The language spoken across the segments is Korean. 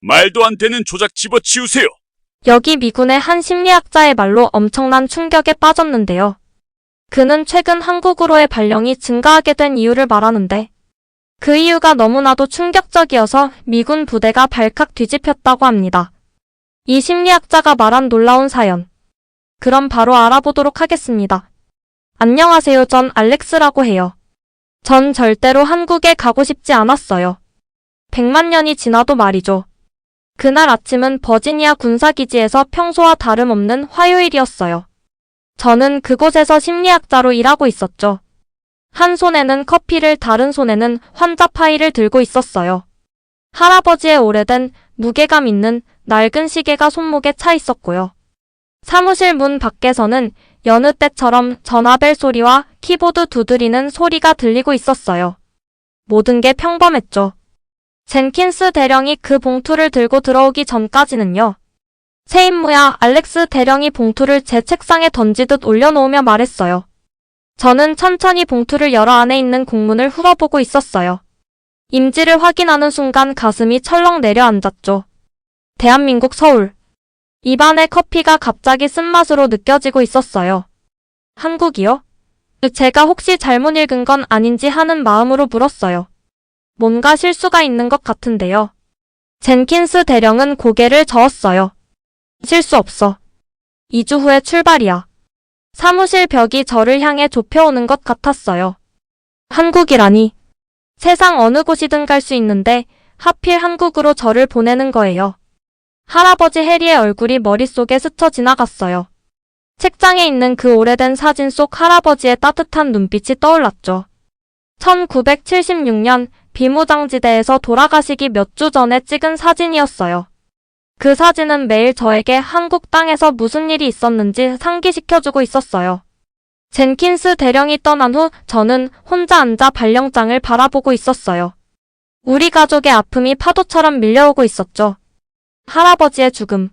말도 안 되는 조작 집어치우세요. 여기 미군의 한 심리학자의 말로 엄청난 충격에 빠졌는데요. 그는 최근 한국으로의 발령이 증가하게 된 이유를 말하는데 그 이유가 너무나도 충격적이어서 미군 부대가 발칵 뒤집혔다고 합니다. 이 심리학자가 말한 놀라운 사연. 그럼 바로 알아보도록 하겠습니다. 안녕하세요. 전 알렉스라고 해요. 전 절대로 한국에 가고 싶지 않았어요. 100만 년이 지나도 말이죠. 그날 아침은 버지니아 군사기지에서 평소와 다름없는 화요일이었어요. 저는 그곳에서 심리학자로 일하고 있었죠. 한 손에는 커피를 다른 손에는 환자 파일을 들고 있었어요. 할아버지의 오래된 무게감 있는 낡은 시계가 손목에 차 있었고요. 사무실 문 밖에서는 여느 때처럼 전화벨 소리와 키보드 두드리는 소리가 들리고 있었어요. 모든 게 평범했죠. 젠킨스 대령이 그 봉투를 들고 들어오기 전까지는요. 새 임무야 알렉스 대령이 봉투를 제 책상에 던지듯 올려놓으며 말했어요. 저는 천천히 봉투를 열어 안에 있는 공문을 훑어보고 있었어요. 임지를 확인하는 순간 가슴이 철렁 내려앉았죠. 대한민국 서울. 입안의 커피가 갑자기 쓴맛으로 느껴지고 있었어요. 한국이요? 제가 혹시 잘못 읽은 건 아닌지 하는 마음으로 물었어요. 뭔가 실수가 있는 것 같은데요. 젠킨스 대령은 고개를 저었어요. 실수 없어. 2주 후에 출발이야. 사무실 벽이 저를 향해 좁혀오는 것 같았어요. 한국이라니. 세상 어느 곳이든 갈 수 있는데 하필 한국으로 저를 보내는 거예요. 할아버지 해리의 얼굴이 머릿속에 스쳐 지나갔어요. 책장에 있는 그 오래된 사진 속 할아버지의 따뜻한 눈빛이 떠올랐죠. 1976년 비무장지대에서 돌아가시기 몇 주 전에 찍은 사진이었어요. 그 사진은 매일 저에게 한국 땅에서 무슨 일이 있었는지 상기시켜주고 있었어요. 젠킨스 대령이 떠난 후 저는 혼자 앉아 발령장을 바라보고 있었어요. 우리 가족의 아픔이 파도처럼 밀려오고 있었죠. 할아버지의 죽음.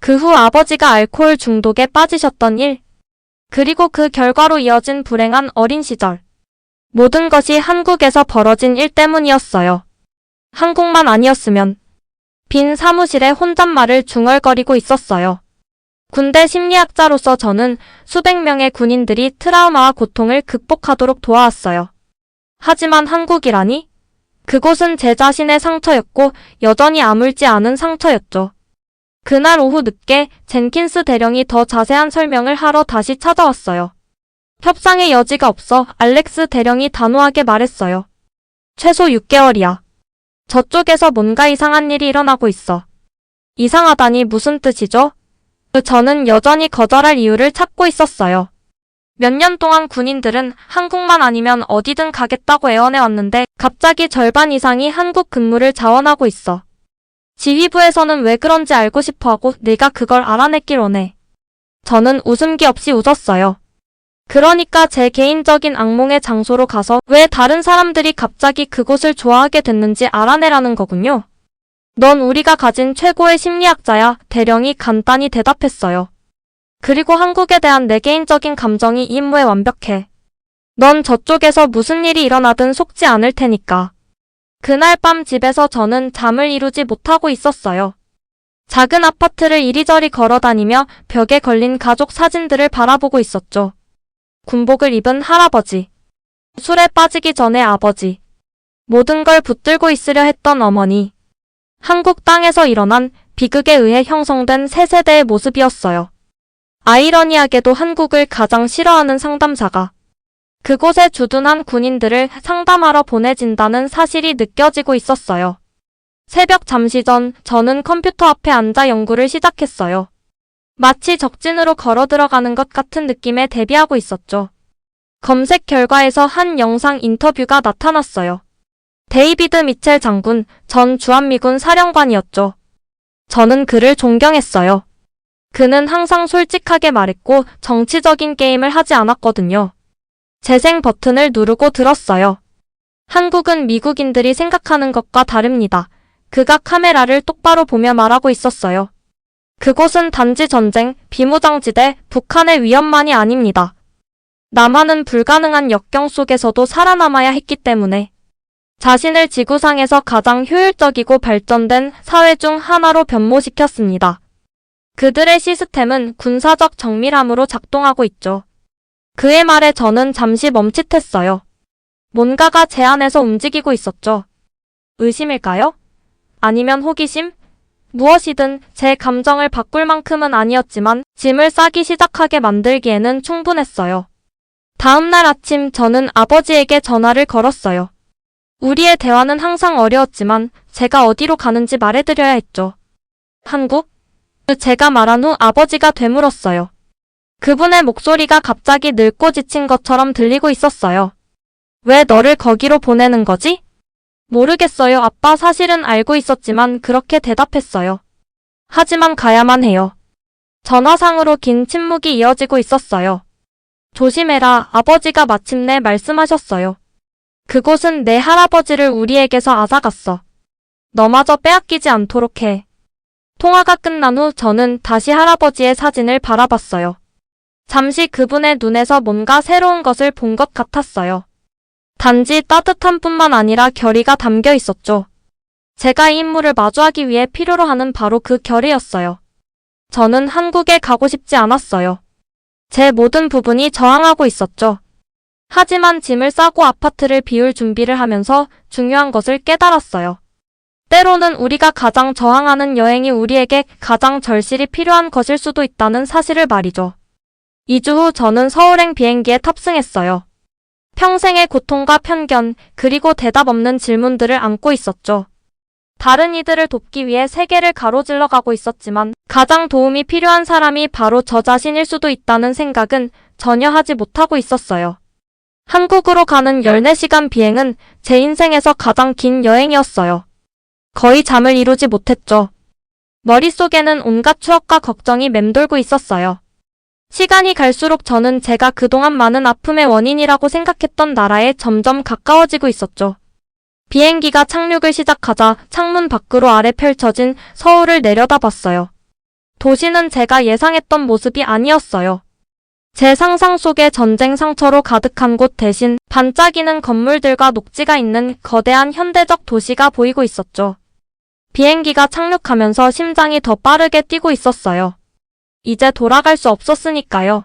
그 후 아버지가 알코올 중독에 빠지셨던 일. 그리고 그 결과로 이어진 불행한 어린 시절. 모든 것이 한국에서 벌어진 일 때문이었어요. 한국만 아니었으면 빈 사무실에 혼잣말을 중얼거리고 있었어요. 군대 심리학자로서 저는 수백 명의 군인들이 트라우마와 고통을 극복하도록 도와왔어요. 하지만 한국이라니? 그곳은 제 자신의 상처였고 여전히 아물지 않은 상처였죠. 그날 오후 늦게 젠킨스 대령이 더 자세한 설명을 하러 다시 찾아왔어요. 협상의 여지가 없어 알렉스 대령이 단호하게 말했어요. 최소 6개월이야. 저쪽에서 뭔가 이상한 일이 일어나고 있어. 이상하다니 무슨 뜻이죠? 저는 여전히 거절할 이유를 찾고 있었어요. 몇 년 동안 군인들은 한국만 아니면 어디든 가겠다고 애원해왔는데 갑자기 절반 이상이 한국 근무를 자원하고 있어. 지휘부에서는 왜 그런지 알고 싶어하고 내가 그걸 알아냈길 원해. 저는 웃음기 없이 웃었어요. 그러니까 제 개인적인 악몽의 장소로 가서 왜 다른 사람들이 갑자기 그곳을 좋아하게 됐는지 알아내라는 거군요. 넌 우리가 가진 최고의 심리학자야, 대령이 간단히 대답했어요. 그리고 한국에 대한 내 개인적인 감정이 이 임무에 완벽해. 넌 저쪽에서 무슨 일이 일어나든 속지 않을 테니까. 그날 밤 집에서 저는 잠을 이루지 못하고 있었어요. 작은 아파트를 이리저리 걸어다니며 벽에 걸린 가족 사진들을 바라보고 있었죠. 군복을 입은 할아버지. 술에 빠지기 전에 아버지. 모든 걸 붙들고 있으려 했던 어머니. 한국 땅에서 일어난 비극에 의해 형성된 새 세대의 모습이었어요. 아이러니하게도 한국을 가장 싫어하는 상담사가 그곳에 주둔한 군인들을 상담하러 보내진다는 사실이 느껴지고 있었어요. 새벽 잠시 전 저는 컴퓨터 앞에 앉아 연구를 시작했어요. 마치 적진으로 걸어 들어가는 것 같은 느낌에 대비하고 있었죠. 검색 결과에서 한 영상 인터뷰가 나타났어요. 데이비드 미첼 장군, 전 주한미군 사령관이었죠. 저는 그를 존경했어요. 그는 항상 솔직하게 말했고 정치적인 게임을 하지 않았거든요. 재생 버튼을 누르고 들었어요. 한국은 미국인들이 생각하는 것과 다릅니다. 그가 카메라를 똑바로 보며 말하고 있었어요. 그곳은 단지 전쟁, 비무장지대, 북한의 위험만이 아닙니다. 남한은 불가능한 역경 속에서도 살아남아야 했기 때문에 자신을 지구상에서 가장 효율적이고 발전된 사회 중 하나로 변모시켰습니다. 그들의 시스템은 군사적 정밀함으로 작동하고 있죠. 그의 말에 저는 잠시 멈칫했어요. 뭔가가 제 안에서 움직이고 있었죠. 의심일까요? 아니면 호기심? 무엇이든 제 감정을 바꿀 만큼은 아니었지만 짐을 싸기 시작하게 만들기에는 충분했어요. 다음날 아침 저는 아버지에게 전화를 걸었어요. 우리의 대화는 항상 어려웠지만 제가 어디로 가는지 말해드려야 했죠. 한국? 제가 말한 후 아버지가 되물었어요. 그분의 목소리가 갑자기 늙고 지친 것처럼 들리고 있었어요. 왜 너를 거기로 보내는 거지? 모르겠어요. 아빠 사실은 알고 있었지만 그렇게 대답했어요. 하지만 가야만 해요. 전화상으로 긴 침묵이 이어지고 있었어요. 조심해라. 아버지가 마침내 말씀하셨어요. 그곳은 내 할아버지를 우리에게서 앗아갔어. 너마저 빼앗기지 않도록 해. 통화가 끝난 후 저는 다시 할아버지의 사진을 바라봤어요. 잠시 그분의 눈에서 뭔가 새로운 것을 본 것 같았어요. 단지 따뜻한 뿐만 아니라 결의가 담겨 있었죠. 제가 이 인물을 마주하기 위해 필요로 하는 바로 그 결의였어요. 저는 한국에 가고 싶지 않았어요. 제 모든 부분이 저항하고 있었죠. 하지만 짐을 싸고 아파트를 비울 준비를 하면서 중요한 것을 깨달았어요. 때로는 우리가 가장 저항하는 여행이 우리에게 가장 절실히 필요한 것일 수도 있다는 사실을 말이죠. 2주 후 저는 서울행 비행기에 탑승했어요. 평생의 고통과 편견, 그리고 대답 없는 질문들을 안고 있었죠. 다른 이들을 돕기 위해 세계를 가로질러 가고 있었지만 가장 도움이 필요한 사람이 바로 저 자신일 수도 있다는 생각은 전혀 하지 못하고 있었어요. 한국으로 가는 14시간 비행은 제 인생에서 가장 긴 여행이었어요. 거의 잠을 이루지 못했죠. 머릿속에는 온갖 추억과 걱정이 맴돌고 있었어요. 시간이 갈수록 저는 제가 그동안 많은 아픔의 원인이라고 생각했던 나라에 점점 가까워지고 있었죠. 비행기가 착륙을 시작하자 창문 밖으로 아래 펼쳐진 서울을 내려다봤어요. 도시는 제가 예상했던 모습이 아니었어요. 제 상상 속의 전쟁 상처로 가득한 곳 대신 반짝이는 건물들과 녹지가 있는 거대한 현대적 도시가 보이고 있었죠. 비행기가 착륙하면서 심장이 더 빠르게 뛰고 있었어요. 이제 돌아갈 수 없었으니까요.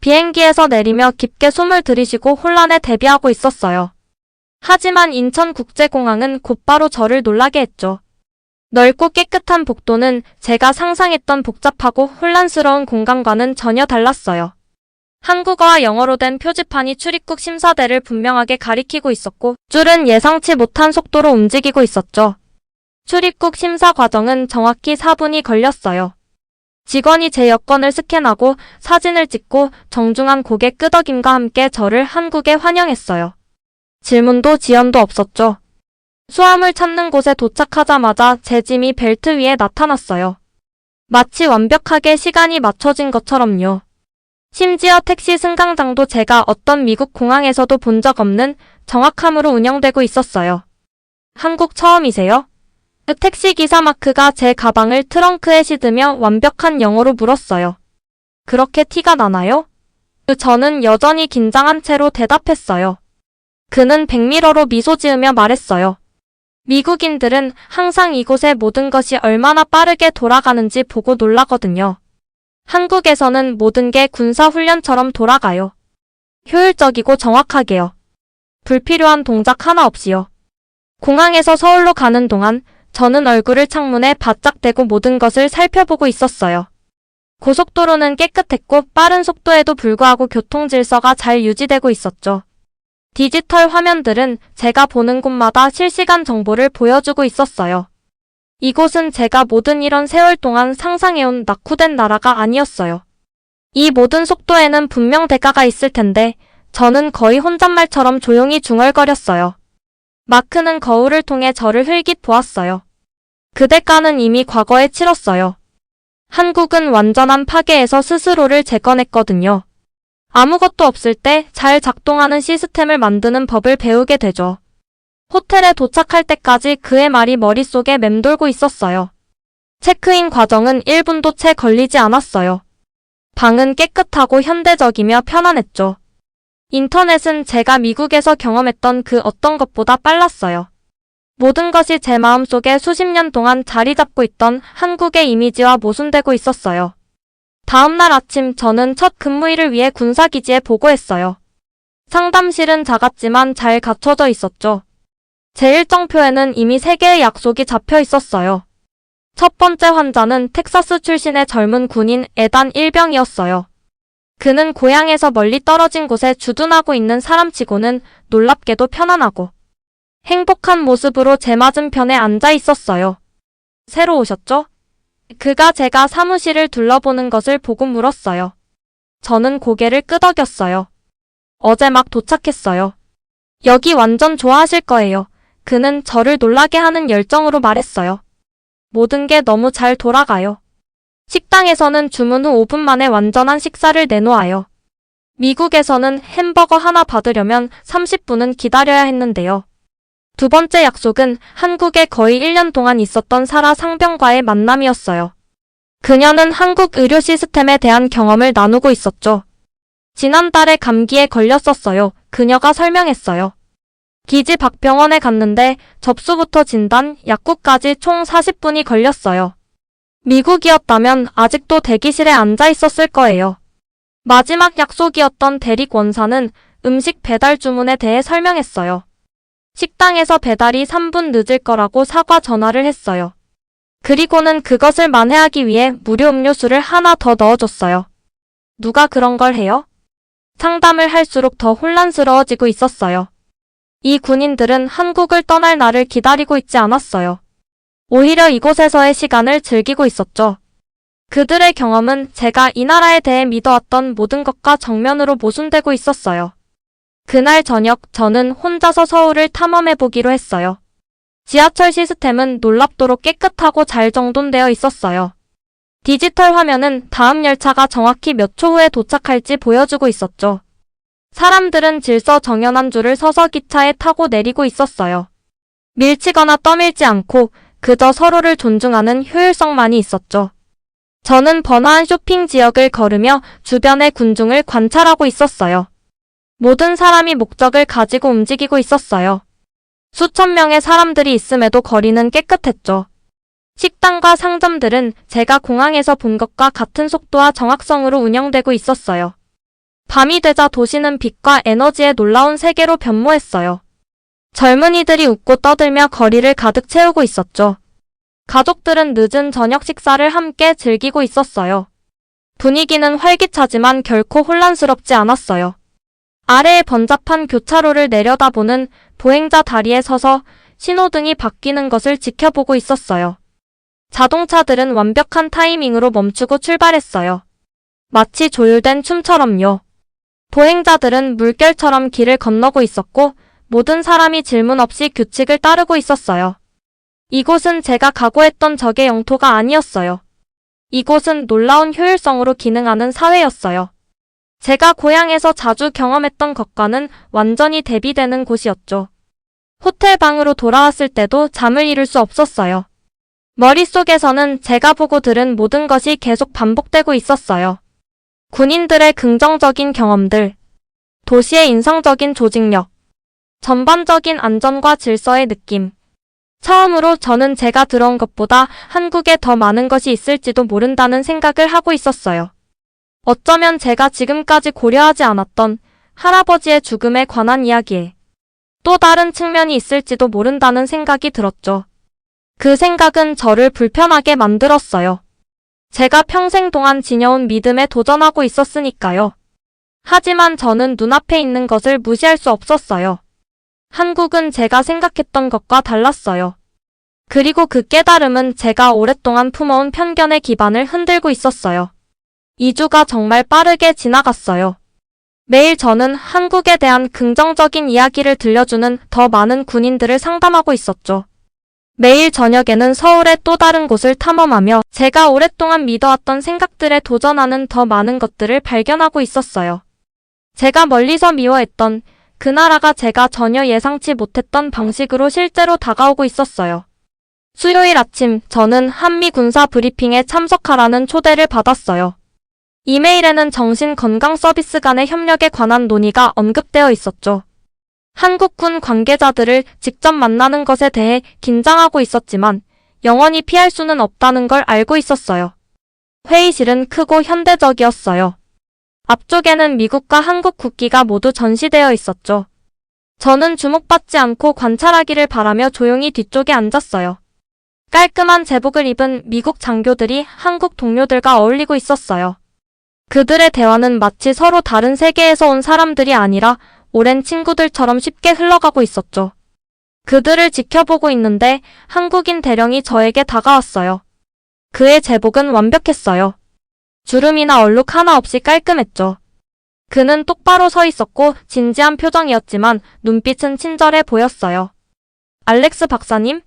비행기에서 내리며 깊게 숨을 들이쉬고 혼란에 대비하고 있었어요. 하지만 인천국제공항은 곧바로 저를 놀라게 했죠. 넓고 깨끗한 복도는 제가 상상했던 복잡하고 혼란스러운 공간과는 전혀 달랐어요. 한국어와 영어로 된 표지판이 출입국 심사대를 분명하게 가리키고 있었고, 줄은 예상치 못한 속도로 움직이고 있었죠. 출입국 심사 과정은 정확히 4분이 걸렸어요. 직원이 제 여권을 스캔하고 사진을 찍고 정중한 고개 끄덕임과 함께 저를 한국에 환영했어요. 질문도 지연도 없었죠. 수화물 찾는 곳에 도착하자마자 제 짐이 벨트 위에 나타났어요. 마치 완벽하게 시간이 맞춰진 것처럼요. 심지어 택시 승강장도 제가 어떤 미국 공항에서도 본 적 없는 정확함으로 운영되고 있었어요. 한국 처음이세요? 그 택시 기사 마크가 제 가방을 트렁크에 싣으며 완벽한 영어로 물었어요. 그렇게 티가 나나요? 저는 여전히 긴장한 채로 대답했어요. 그는 백미러로 미소 지으며 말했어요. 미국인들은 항상 이곳의 모든 것이 얼마나 빠르게 돌아가는지 보고 놀라거든요. 한국에서는 모든 게 군사훈련처럼 돌아가요. 효율적이고 정확하게요. 불필요한 동작 하나 없이요. 공항에서 서울로 가는 동안 저는 얼굴을 창문에 바짝 대고 모든 것을 살펴보고 있었어요. 고속도로는 깨끗했고 빠른 속도에도 불구하고 교통 질서가 잘 유지되고 있었죠. 디지털 화면들은 제가 보는 곳마다 실시간 정보를 보여주고 있었어요. 이곳은 제가 모든 이런 세월 동안 상상해온 낙후된 나라가 아니었어요. 이 모든 속도에는 분명 대가가 있을 텐데 저는 거의 혼잣말처럼 조용히 중얼거렸어요. 마크는 거울을 통해 저를 흘깃 보았어요. 그 대가는 이미 과거에 치렀어요. 한국은 완전한 파괴에서 스스로를 재건했거든요. 아무것도 없을 때 잘 작동하는 시스템을 만드는 법을 배우게 되죠. 호텔에 도착할 때까지 그의 말이 머릿속에 맴돌고 있었어요. 체크인 과정은 1분도 채 걸리지 않았어요. 방은 깨끗하고 현대적이며 편안했죠. 인터넷은 제가 미국에서 경험했던 그 어떤 것보다 빨랐어요. 모든 것이 제 마음속에 수십 년 동안 자리 잡고 있던 한국의 이미지와 모순되고 있었어요. 다음날 아침 저는 첫 근무일을 위해 군사기지에 보고했어요. 상담실은 작았지만 잘 갖춰져 있었죠. 제 일정표에는 이미 세 개의 약속이 잡혀 있었어요. 첫 번째 환자는 텍사스 출신의 젊은 군인 에단 일병이었어요. 그는 고향에서 멀리 떨어진 곳에 주둔하고 있는 사람치고는 놀랍게도 편안하고 행복한 모습으로 제 맞은편에 앉아 있었어요. 새로 오셨죠? 그가 제가 사무실을 둘러보는 것을 보고 물었어요. 저는 고개를 끄덕였어요. 어제 막 도착했어요. 여기 완전 좋아하실 거예요. 그는 저를 놀라게 하는 열정으로 말했어요. 모든 게 너무 잘 돌아가요. 식당에서는 주문 후 5분 만에 완전한 식사를 내놓아요. 미국에서는 햄버거 하나 받으려면 30분은 기다려야 했는데요. 두 번째 약속은 한국에 거의 1년 동안 있었던 사라 상병과의 만남이었어요. 그녀는 한국 의료 시스템에 대한 경험을 나누고 있었죠. 지난달에 감기에 걸렸었어요. 그녀가 설명했어요. 기지 박병원에 갔는데 접수부터 진단, 약국까지 총 40분이 걸렸어요. 미국이었다면 아직도 대기실에 앉아 있었을 거예요. 마지막 약속이었던 대릭 원사는 음식 배달 주문에 대해 설명했어요. 식당에서 배달이 3분 늦을 거라고 사과 전화를 했어요. 그리고는 그것을 만회하기 위해 무료 음료수를 하나 더 넣어줬어요. 누가 그런 걸 해요? 상담을 할수록 더 혼란스러워지고 있었어요. 이 군인들은 한국을 떠날 날을 기다리고 있지 않았어요. 오히려 이곳에서의 시간을 즐기고 있었죠. 그들의 경험은 제가 이 나라에 대해 믿어왔던 모든 것과 정면으로 모순되고 있었어요. 그날 저녁 저는 혼자서 서울을 탐험해보기로 했어요. 지하철 시스템은 놀랍도록 깨끗하고 잘 정돈되어 있었어요. 디지털 화면은 다음 열차가 정확히 몇 초 후에 도착할지 보여주고 있었죠. 사람들은 질서 정연한 줄을 서서 기차에 타고 내리고 있었어요. 밀치거나 떠밀지 않고 그저 서로를 존중하는 효율성만이 있었죠. 저는 번화한 쇼핑 지역을 걸으며 주변의 군중을 관찰하고 있었어요. 모든 사람이 목적을 가지고 움직이고 있었어요. 수천 명의 사람들이 있음에도 거리는 깨끗했죠. 식당과 상점들은 제가 공항에서 본 것과 같은 속도와 정확성으로 운영되고 있었어요. 밤이 되자 도시는 빛과 에너지의 놀라운 세계로 변모했어요. 젊은이들이 웃고 떠들며 거리를 가득 채우고 있었죠. 가족들은 늦은 저녁 식사를 함께 즐기고 있었어요. 분위기는 활기차지만 결코 혼란스럽지 않았어요. 아래의 번잡한 교차로를 내려다보는 보행자 다리에 서서 신호등이 바뀌는 것을 지켜보고 있었어요. 자동차들은 완벽한 타이밍으로 멈추고 출발했어요. 마치 조율된 춤처럼요. 보행자들은 물결처럼 길을 건너고 있었고 모든 사람이 질문 없이 규칙을 따르고 있었어요. 이곳은 제가 각오했던 적의 영토가 아니었어요. 이곳은 놀라운 효율성으로 기능하는 사회였어요. 제가 고향에서 자주 경험했던 것과는 완전히 대비되는 곳이었죠. 호텔 방으로 돌아왔을 때도 잠을 이룰 수 없었어요. 머릿속에서는 제가 보고 들은 모든 것이 계속 반복되고 있었어요. 군인들의 긍정적인 경험들, 도시의 인상적인 조직력, 전반적인 안전과 질서의 느낌. 처음으로 저는 제가 들어온 것보다 한국에 더 많은 것이 있을지도 모른다는 생각을 하고 있었어요. 어쩌면 제가 지금까지 고려하지 않았던 할아버지의 죽음에 관한 이야기에 또 다른 측면이 있을지도 모른다는 생각이 들었죠. 그 생각은 저를 불편하게 만들었어요. 제가 평생 동안 지녀온 믿음에 도전하고 있었으니까요. 하지만 저는 눈앞에 있는 것을 무시할 수 없었어요. 한국은 제가 생각했던 것과 달랐어요. 그리고 그 깨달음은 제가 오랫동안 품어온 편견의 기반을 흔들고 있었어요. 2주가 정말 빠르게 지나갔어요. 매일 저는 한국에 대한 긍정적인 이야기를 들려주는 더 많은 군인들을 상담하고 있었죠. 매일 저녁에는 서울의 또 다른 곳을 탐험하며 제가 오랫동안 믿어왔던 생각들에 도전하는 더 많은 것들을 발견하고 있었어요. 제가 멀리서 미워했던 그 나라가 제가 전혀 예상치 못했던 방식으로 실제로 다가오고 있었어요. 수요일 아침 저는 한미 군사 브리핑에 참석하라는 초대를 받았어요. 이메일에는 정신건강 서비스 간의 협력에 관한 논의가 언급되어 있었죠. 한국군 관계자들을 직접 만나는 것에 대해 긴장하고 있었지만 영원히 피할 수는 없다는 걸 알고 있었어요. 회의실은 크고 현대적이었어요. 앞쪽에는 미국과 한국 국기가 모두 전시되어 있었죠. 저는 주목받지 않고 관찰하기를 바라며 조용히 뒤쪽에 앉았어요. 깔끔한 제복을 입은 미국 장교들이 한국 동료들과 어울리고 있었어요. 그들의 대화는 마치 서로 다른 세계에서 온 사람들이 아니라 오랜 친구들처럼 쉽게 흘러가고 있었죠. 그들을 지켜보고 있는데 한국인 대령이 저에게 다가왔어요. 그의 제복은 완벽했어요. 주름이나 얼룩 하나 없이 깔끔했죠. 그는 똑바로 서 있었고 진지한 표정이었지만 눈빛은 친절해 보였어요. 알렉스 박사님?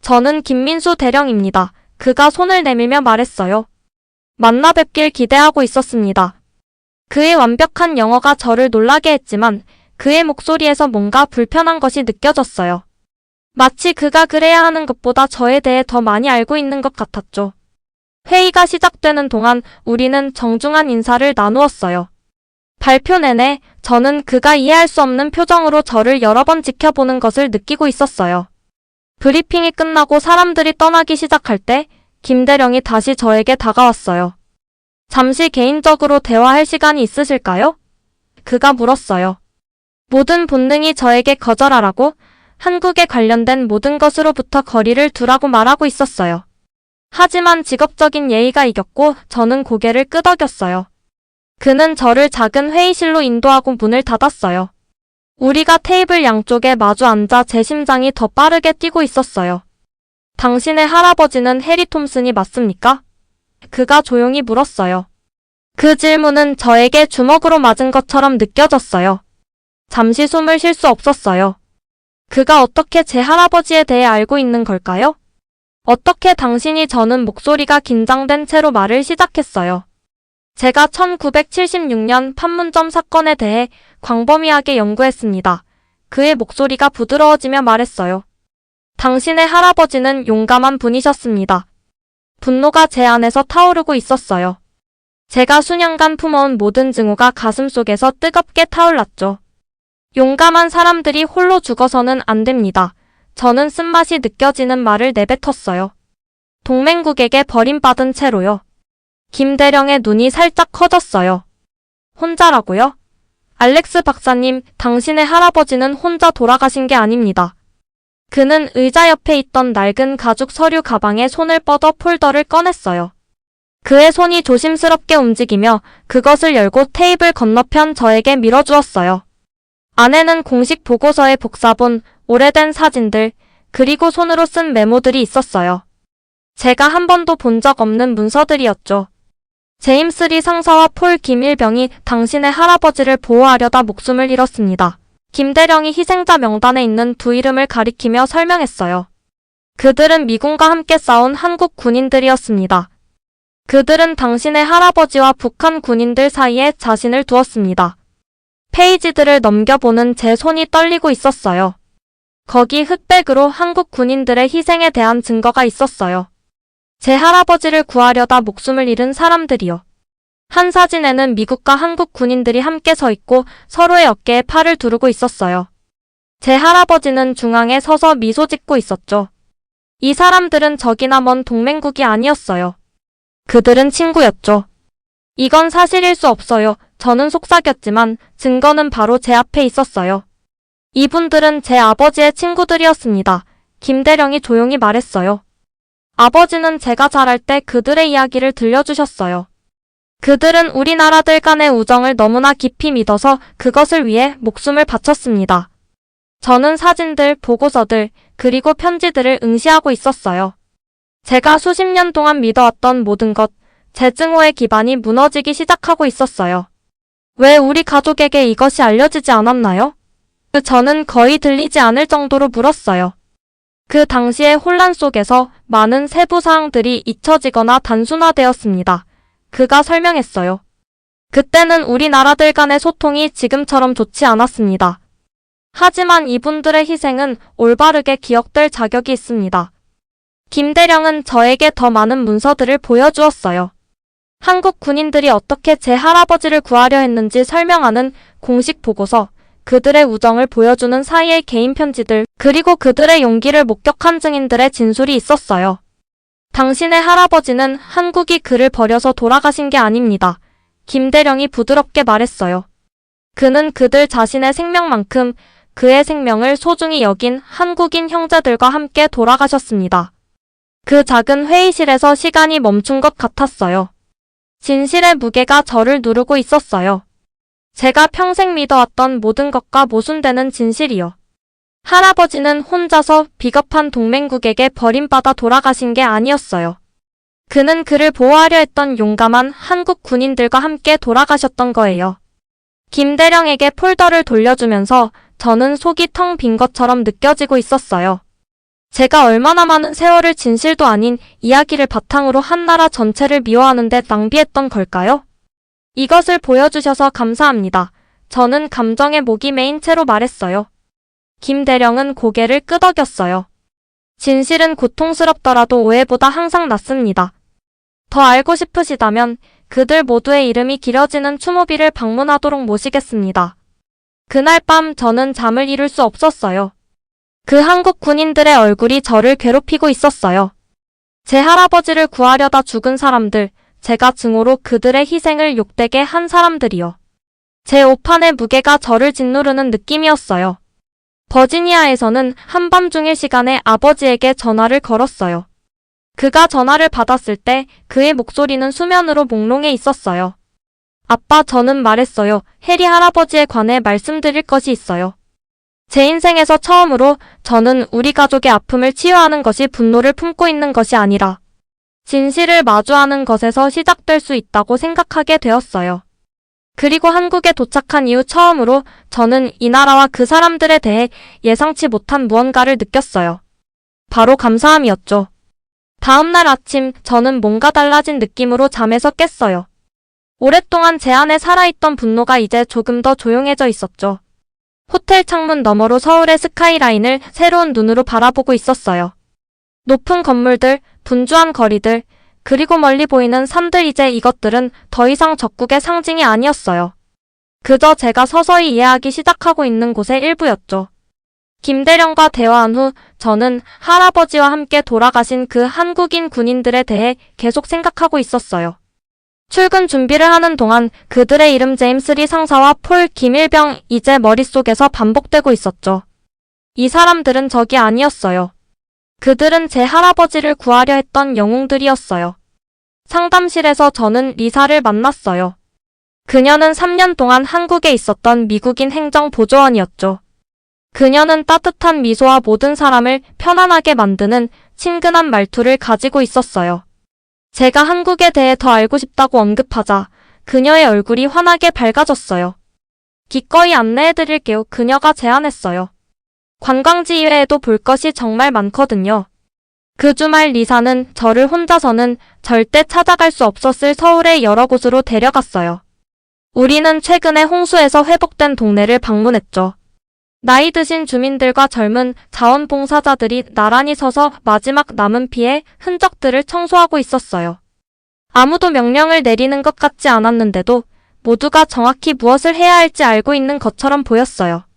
저는 김민수 대령입니다. 그가 손을 내밀며 말했어요. 만나 뵙길 기대하고 있었습니다. 그의 완벽한 영어가 저를 놀라게 했지만 그의 목소리에서 뭔가 불편한 것이 느껴졌어요. 마치 그가 그래야 하는 것보다 저에 대해 더 많이 알고 있는 것 같았죠. 회의가 시작되는 동안 우리는 정중한 인사를 나누었어요. 발표 내내 저는 그가 이해할 수 없는 표정으로 저를 여러 번 지켜보는 것을 느끼고 있었어요. 브리핑이 끝나고 사람들이 떠나기 시작할 때 김대령이 다시 저에게 다가왔어요. 잠시 개인적으로 대화할 시간이 있으실까요? 그가 물었어요. 모든 본능이 저에게 거절하라고 한국에 관련된 모든 것으로부터 거리를 두라고 말하고 있었어요. 하지만 직업적인 예의가 이겼고 저는 고개를 끄덕였어요. 그는 저를 작은 회의실로 인도하고 문을 닫았어요. 우리가 테이블 양쪽에 마주 앉아 제 심장이 더 빠르게 뛰고 있었어요. 당신의 할아버지는 해리 톰슨이 맞습니까? 그가 조용히 물었어요. 그 질문은 저에게 주먹으로 맞은 것처럼 느껴졌어요. 잠시 숨을 쉴 수 없었어요. 그가 어떻게 제 할아버지에 대해 알고 있는 걸까요? 어떻게 당신이 저는 목소리가 긴장된 채로 말을 시작했어요. 제가 1976년 판문점 사건에 대해 광범위하게 연구했습니다. 그의 목소리가 부드러워지며 말했어요. 당신의 할아버지는 용감한 분이셨습니다. 분노가 제 안에서 타오르고 있었어요. 제가 수년간 품어온 모든 증오가 가슴속에서 뜨겁게 타올랐죠. 용감한 사람들이 홀로 죽어서는 안 됩니다. 저는 쓴맛이 느껴지는 말을 내뱉었어요. 동맹국에게 버림받은 채로요. 김대령의 눈이 살짝 커졌어요. 혼자라고요? 알렉스 박사님, 당신의 할아버지는 혼자 돌아가신 게 아닙니다. 그는 의자 옆에 있던 낡은 가죽 서류 가방에 손을 뻗어 폴더를 꺼냈어요. 그의 손이 조심스럽게 움직이며 그것을 열고 테이블 건너편 저에게 밀어주었어요. 안에는 공식 보고서의 복사본, 오래된 사진들, 그리고 손으로 쓴 메모들이 있었어요. 제가 한 번도 본 적 없는 문서들이었죠. 제임스 리 상사와 폴 김일병이 당신의 할아버지를 보호하려다 목숨을 잃었습니다. 김대령이 희생자 명단에 있는 두 이름을 가리키며 설명했어요. 그들은 미군과 함께 싸운 한국 군인들이었습니다. 그들은 당신의 할아버지와 북한 군인들 사이에 자신을 두었습니다. 페이지들을 넘겨보는 제 손이 떨리고 있었어요. 거기 흑백으로 한국 군인들의 희생에 대한 증거가 있었어요. 제 할아버지를 구하려다 목숨을 잃은 사람들이요. 한 사진에는 미국과 한국 군인들이 함께 서 있고 서로의 어깨에 팔을 두르고 있었어요. 제 할아버지는 중앙에 서서 미소 짓고 있었죠. 이 사람들은 적이나 먼 동맹국이 아니었어요. 그들은 친구였죠. 이건 사실일 수 없어요. 저는 속삭였지만 증거는 바로 제 앞에 있었어요. 이분들은 제 아버지의 친구들이었습니다. 김대령이 조용히 말했어요. 아버지는 제가 자랄 때 그들의 이야기를 들려주셨어요. 그들은 우리나라들 간의 우정을 너무나 깊이 믿어서 그것을 위해 목숨을 바쳤습니다. 저는 사진들, 보고서들, 그리고 편지들을 응시하고 있었어요. 제가 수십 년 동안 믿어왔던 모든 것, 제 증오의 기반이 무너지기 시작하고 있었어요. 왜 우리 가족에게 이것이 알려지지 않았나요? 저는 거의 들리지 않을 정도로 물었어요. 그 당시의 혼란 속에서 많은 세부 사항들이 잊혀지거나 단순화되었습니다. 그가 설명했어요. 그때는 우리나라들 간의 소통이 지금처럼 좋지 않았습니다. 하지만 이분들의 희생은 올바르게 기억될 자격이 있습니다. 김대령은 저에게 더 많은 문서들을 보여주었어요. 한국 군인들이 어떻게 제 할아버지를 구하려 했는지 설명하는 공식 보고서, 그들의 우정을 보여주는 사이의 개인 편지들, 그리고 그들의 용기를 목격한 증인들의 진술이 있었어요. 당신의 할아버지는 한국이 그를 버려서 돌아가신 게 아닙니다. 김대령이 부드럽게 말했어요. 그는 그들 자신의 생명만큼 그의 생명을 소중히 여긴 한국인 형제들과 함께 돌아가셨습니다. 그 작은 회의실에서 시간이 멈춘 것 같았어요. 진실의 무게가 저를 누르고 있었어요. 제가 평생 믿어왔던 모든 것과 모순되는 진실이요. 할아버지는 혼자서 비겁한 동맹국에게 버림받아 돌아가신 게 아니었어요. 그는 그를 보호하려 했던 용감한 한국 군인들과 함께 돌아가셨던 거예요. 김대령에게 폴더를 돌려주면서 저는 속이 텅 빈 것처럼 느껴지고 있었어요. 제가 얼마나 많은 세월을 진실도 아닌 이야기를 바탕으로 한 나라 전체를 미워하는데 낭비했던 걸까요? 이것을 보여주셔서 감사합니다. 저는 감정에 목이 메인 채로 말했어요. 김 대령은 고개를 끄덕였어요. 진실은 고통스럽더라도 오해보다 항상 낫습니다. 더 알고 싶으시다면 그들 모두의 이름이 길어지는 추모비를 방문하도록 모시겠습니다. 그날 밤 저는 잠을 이룰 수 없었어요. 그 한국 군인들의 얼굴이 저를 괴롭히고 있었어요. 제 할아버지를 구하려다 죽은 사람들, 제가 증오로 그들의 희생을 욕되게 한 사람들이요. 제 오판의 무게가 저를 짓누르는 느낌이었어요. 버지니아에서는 한밤중일 시간에 아버지에게 전화를 걸었어요. 그가 전화를 받았을 때 그의 목소리는 수면으로 몽롱해 있었어요. 아빠, 저는 말했어요. 해리 할아버지에 관해 말씀드릴 것이 있어요. 제 인생에서 처음으로 저는 우리 가족의 아픔을 치유하는 것이 분노를 품고 있는 것이 아니라 진실을 마주하는 것에서 시작될 수 있다고 생각하게 되었어요. 그리고 한국에 도착한 이후 처음으로 저는 이 나라와 그 사람들에 대해 예상치 못한 무언가를 느꼈어요. 바로 감사함이었죠. 다음날 아침 저는 뭔가 달라진 느낌으로 잠에서 깼어요. 오랫동안 제 안에 살아있던 분노가 이제 조금 더 조용해져 있었죠. 호텔 창문 너머로 서울의 스카이라인을 새로운 눈으로 바라보고 있었어요. 높은 건물들, 분주한 거리들, 그리고 멀리 보이는 산들 이제 이것들은 더 이상 적국의 상징이 아니었어요. 그저 제가 서서히 이해하기 시작하고 있는 곳의 일부였죠. 김대령과 대화한 후 저는 할아버지와 함께 돌아가신 그 한국인 군인들에 대해 계속 생각하고 있었어요. 출근 준비를 하는 동안 그들의 이름 제임스 리 상사와 폴 김일병 이제 머릿속에서 반복되고 있었죠. 이 사람들은 적이 아니었어요. 그들은 제 할아버지를 구하려 했던 영웅들이었어요. 상담실에서 저는 리사를 만났어요. 그녀는 3년 동안 한국에 있었던 미국인 행정보조원이었죠. 그녀는 따뜻한 미소와 모든 사람을 편안하게 만드는 친근한 말투를 가지고 있었어요. 제가 한국에 대해 더 알고 싶다고 언급하자 그녀의 얼굴이 환하게 밝아졌어요. 기꺼이 안내해드릴게요. 그녀가 제안했어요. 관광지 이외에도 볼 것이 정말 많거든요. 그 주말 리사는 저를 혼자서는 절대 찾아갈 수 없었을 서울의 여러 곳으로 데려갔어요. 우리는 최근에 홍수에서 회복된 동네를 방문했죠. 나이 드신 주민들과 젊은 자원봉사자들이 나란히 서서 마지막 남은 피해 흔적들을 청소하고 있었어요. 아무도 명령을 내리는 것 같지 않았는데도 모두가 정확히 무엇을 해야 할지 알고 있는 것처럼 보였어요.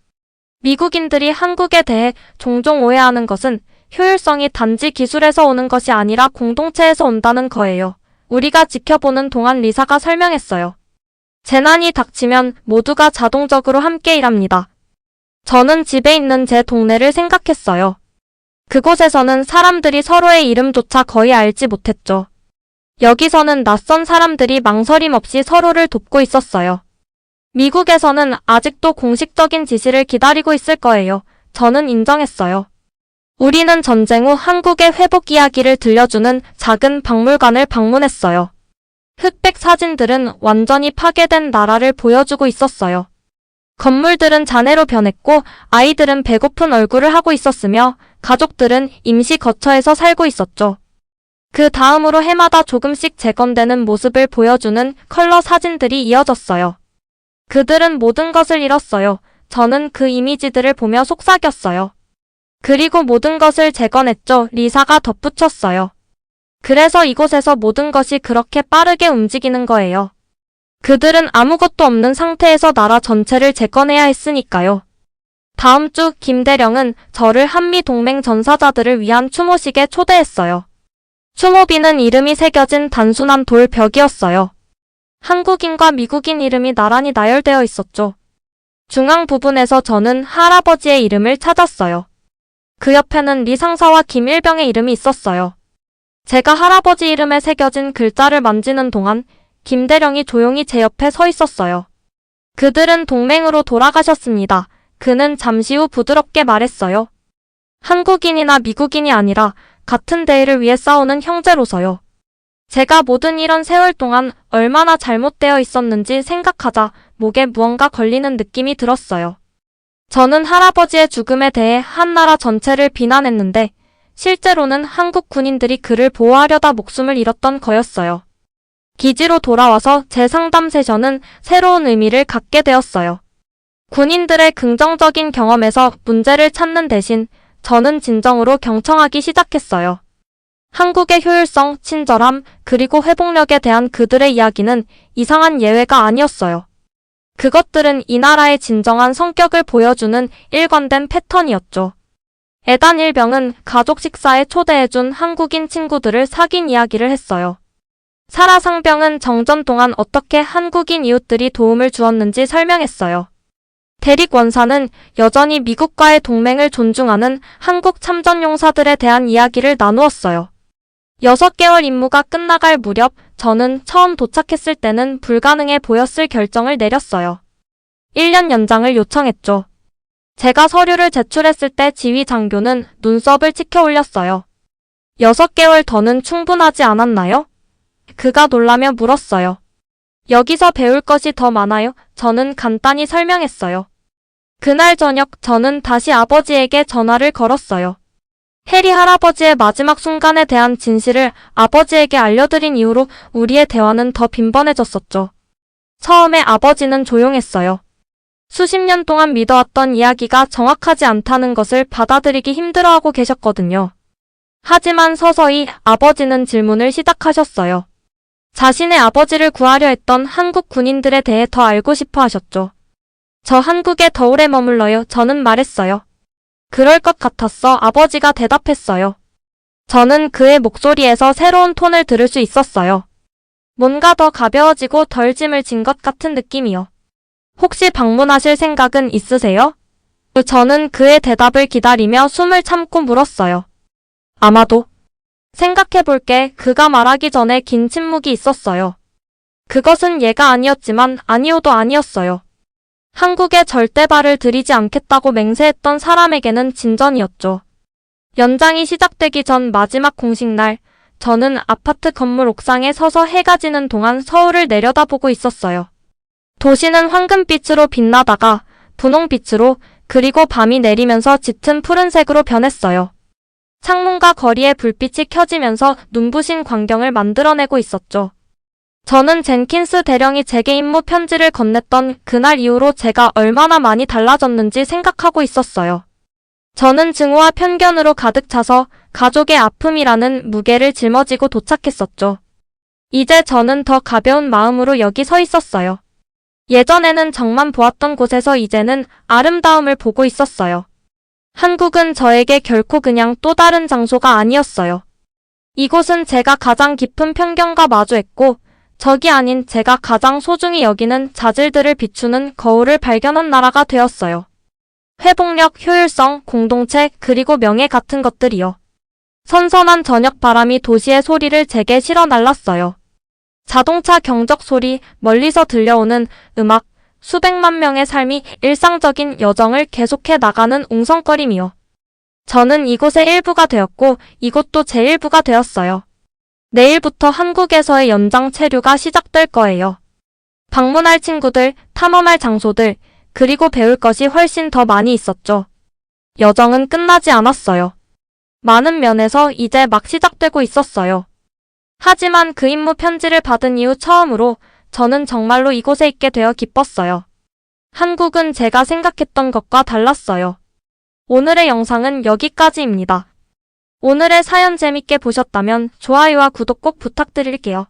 미국인들이 한국에 대해 종종 오해하는 것은 효율성이 단지 기술에서 오는 것이 아니라 공동체에서 온다는 거예요. 우리가 지켜보는 동안 리사가 설명했어요. 재난이 닥치면 모두가 자동적으로 함께 일합니다. 저는 집에 있는 제 동네를 생각했어요. 그곳에서는 사람들이 서로의 이름조차 거의 알지 못했죠. 여기서는 낯선 사람들이 망설임 없이 서로를 돕고 있었어요. 미국에서는 아직도 공식적인 지시를 기다리고 있을 거예요. 저는 인정했어요. 우리는 전쟁 후 한국의 회복 이야기를 들려주는 작은 박물관을 방문했어요. 흑백 사진들은 완전히 파괴된 나라를 보여주고 있었어요. 건물들은 잔해로 변했고 아이들은 배고픈 얼굴을 하고 있었으며 가족들은 임시 거처에서 살고 있었죠. 그 다음으로 해마다 조금씩 재건되는 모습을 보여주는 컬러 사진들이 이어졌어요. 그들은 모든 것을 잃었어요. 저는 그 이미지들을 보며 속삭였어요. 그리고 모든 것을 재건했죠. 리사가 덧붙였어요. 그래서 이곳에서 모든 것이 그렇게 빠르게 움직이는 거예요. 그들은 아무것도 없는 상태에서 나라 전체를 재건해야 했으니까요. 다음 주 김대령은 저를 한미 동맹 전사자들을 위한 추모식에 초대했어요. 추모비는 이름이 새겨진 단순한 돌 벽이었어요. 한국인과 미국인 이름이 나란히 나열되어 있었죠. 중앙 부분에서 저는 할아버지의 이름을 찾았어요. 그 옆에는 리 상사와 김일병의 이름이 있었어요. 제가 할아버지 이름에 새겨진 글자를 만지는 동안 김대령이 조용히 제 옆에 서 있었어요. 그들은 동맹으로 돌아가셨습니다. 그는 잠시 후 부드럽게 말했어요. 한국인이나 미국인이 아니라 같은 대의를 위해 싸우는 형제로서요. 제가 모든 이런 세월 동안 얼마나 잘못되어 있었는지 생각하자 목에 무언가 걸리는 느낌이 들었어요. 저는 할아버지의 죽음에 대해 한 나라 전체를 비난했는데 실제로는 한국 군인들이 그를 보호하려다 목숨을 잃었던 거였어요. 기지로 돌아와서 제 상담 세션은 새로운 의미를 갖게 되었어요. 군인들의 긍정적인 경험에서 문제를 찾는 대신 저는 진정으로 경청하기 시작했어요. 한국의 효율성, 친절함, 그리고 회복력에 대한 그들의 이야기는 이상한 예외가 아니었어요. 그것들은 이 나라의 진정한 성격을 보여주는 일관된 패턴이었죠. 에단 일병은 가족 식사에 초대해준 한국인 친구들을 사귄 이야기를 했어요. 사라 상병은 정전 동안 어떻게 한국인 이웃들이 도움을 주었는지 설명했어요. 대릭 원사는 여전히 미국과의 동맹을 존중하는 한국 참전용사들에 대한 이야기를 나누었어요. 6개월 임무가 끝나갈 무렵 저는 처음 도착했을 때는 불가능해 보였을 결정을 내렸어요. 1년 연장을 요청했죠. 제가 서류를 제출했을 때 지휘 장교는 눈썹을 치켜 올렸어요. 6개월 더는 충분하지 않았나요? 그가 놀라며 물었어요. 여기서 배울 것이 더 많아요. 저는 간단히 설명했어요. 그날 저녁 저는 다시 아버지에게 전화를 걸었어요. 해리 할아버지의 마지막 순간에 대한 진실을 아버지에게 알려드린 이후로 우리의 대화는 더 빈번해졌었죠. 처음에 아버지는 조용했어요. 수십 년 동안 믿어왔던 이야기가 정확하지 않다는 것을 받아들이기 힘들어하고 계셨거든요. 하지만 서서히 아버지는 질문을 시작하셨어요. 자신의 아버지를 구하려 했던 한국 군인들에 대해 더 알고 싶어 하셨죠. 저 한국에 더 오래 머물러요. 저는 말했어요. 그럴 것 같았어. 아버지가 대답했어요. 저는 그의 목소리에서 새로운 톤을 들을 수 있었어요. 뭔가 더 가벼워지고 덜 짐을 진 것 같은 느낌이요. 혹시 방문하실 생각은 있으세요? 저는 그의 대답을 기다리며 숨을 참고 물었어요. 아마도. 생각해볼게 그가 말하기 전에 긴 침묵이 있었어요. 그것은 얘가 아니었지만 아니오도 아니었어요. 한국에 절대 발을 들이지 않겠다고 맹세했던 사람에게는 진전이었죠. 연장이 시작되기 전 마지막 공식 날, 저는 아파트 건물 옥상에 서서 해가 지는 동안 서울을 내려다보고 있었어요. 도시는 황금빛으로 빛나다가 분홍빛으로 그리고 밤이 내리면서 짙은 푸른색으로 변했어요. 창문과 거리에 불빛이 켜지면서 눈부신 광경을 만들어내고 있었죠. 저는 젠킨스 대령이 제게 임무 편지를 건넸던 그날 이후로 제가 얼마나 많이 달라졌는지 생각하고 있었어요. 저는 증오와 편견으로 가득 차서 가족의 아픔이라는 무게를 짊어지고 도착했었죠. 이제 저는 더 가벼운 마음으로 여기 서 있었어요. 예전에는 정만 보았던 곳에서 이제는 아름다움을 보고 있었어요. 한국은 저에게 결코 그냥 또 다른 장소가 아니었어요. 이곳은 제가 가장 깊은 편견과 마주했고, 적이 아닌 제가 가장 소중히 여기는 자질들을 비추는 거울을 발견한 나라가 되었어요. 회복력, 효율성, 공동체, 그리고 명예 같은 것들이요. 선선한 저녁 바람이 도시의 소리를 제게 실어 날랐어요. 자동차 경적 소리, 멀리서 들려오는 음악, 수백만 명의 삶이 일상적인 여정을 계속해 나가는 웅성거림이요. 저는 이곳의 일부가 되었고 이곳도 제 일부가 되었어요. 내일부터 한국에서의 연장 체류가 시작될 거예요. 방문할 친구들, 탐험할 장소들, 그리고 배울 것이 훨씬 더 많이 있었죠. 여정은 끝나지 않았어요. 많은 면에서 이제 막 시작되고 있었어요. 하지만 그 임무 편지를 받은 이후 처음으로 저는 정말로 이곳에 있게 되어 기뻤어요. 한국은 제가 생각했던 것과 달랐어요. 오늘의 영상은 여기까지입니다. 오늘의 사연 재밌게 보셨다면 좋아요와 구독 꼭 부탁드릴게요.